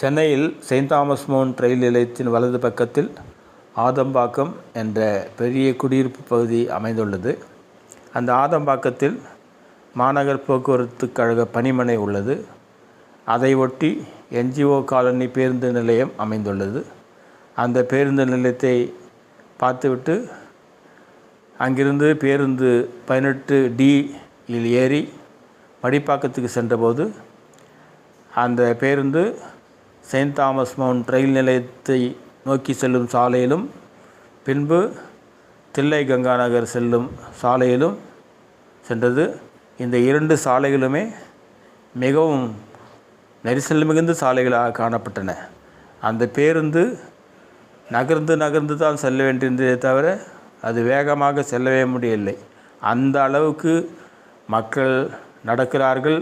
சென்னையில் Saint Thomas mount ரயில் நிலையத்தின் வலது பக்கத்தில் ஆதம்பாக்கம் என்ற பெரிய குடியிருப்பு பகுதி அமைந்துள்ளது. அந்த ஆதம்பாக்கத்தில் மாநகர் போக்குவரத்து கழக பணிமனை உள்ளது. அதை ஒட்டி என்ஜிஓ காலனி பேருந்து நிலையம் அமைந்துள்ளது. அந்த பேருந்து நிலையத்தை பார்த்துவிட்டு அங்கிருந்து பேருந்து பதினெட்டு டி இல் ஏறி மடிப்பாக்கத்துக்கு சென்றபோது அந்த பேருந்து செயின்ட் தாமஸ் மவுண்ட் ரயில் நிலையத்தை நோக்கி செல்லும் சாலையிலும் பின்பு தில்லை கங்கா நகர் செல்லும் சாலையிலும் சென்றது. இந்த இரண்டு சாலைகளுமே மிகவும் நெரிசல் மிகுந்த சாலைகளாக காணப்பட்டன. அந்த பேருந்து நகர்ந்து நகர்ந்து தான் செல்ல வேண்டியிருந்ததே தவிர அது வேகமாக செல்லவே முடியவில்லை. அந்த அளவுக்கு மக்கள் நடக்கிறார்கள்.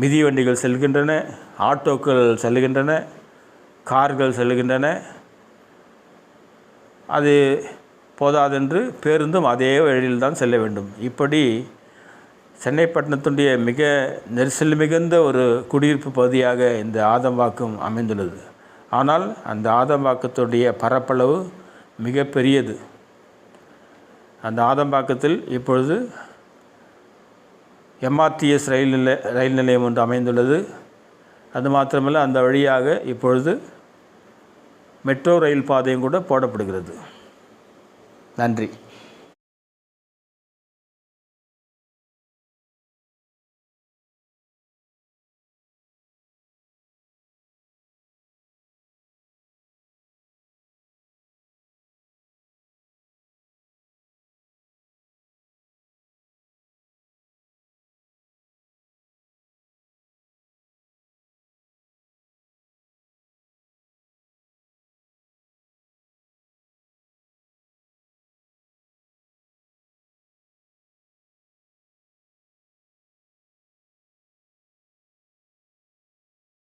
மிதிவண்டிகள் செல்கின்றன ஆட்டோக்கள் செல்கின்றன கார்கள் செல்கின்றன. அது போதாதென்று பேருந்தும் அதே வழியில் தான் செல்ல வேண்டும். இப்படி சென்னை பட்டணத்துடைய மிக நெரிசல் மிகுந்த ஒரு குடியிருப்பு பகுதியாக இந்த ஆதம்பாக்கம் அமைந்துள்ளது. ஆனால் அந்த ஆதம்பாக்கத்துடைய பரப்பளவு மிக பெரியது. அந்த ஆதம்பாக்கத்தில் இப்பொழுது எம்ஆர்டிஎஸ் ரயில் நிலை ரயில் நிலையம் ஒன்று அமைந்துள்ளது. அது மாத்திரமல்ல அந்த வழியாக இப்பொழுது மெட்ரோ ரயில் பாதையும் கூட போடப்படுகிறது. நன்றி.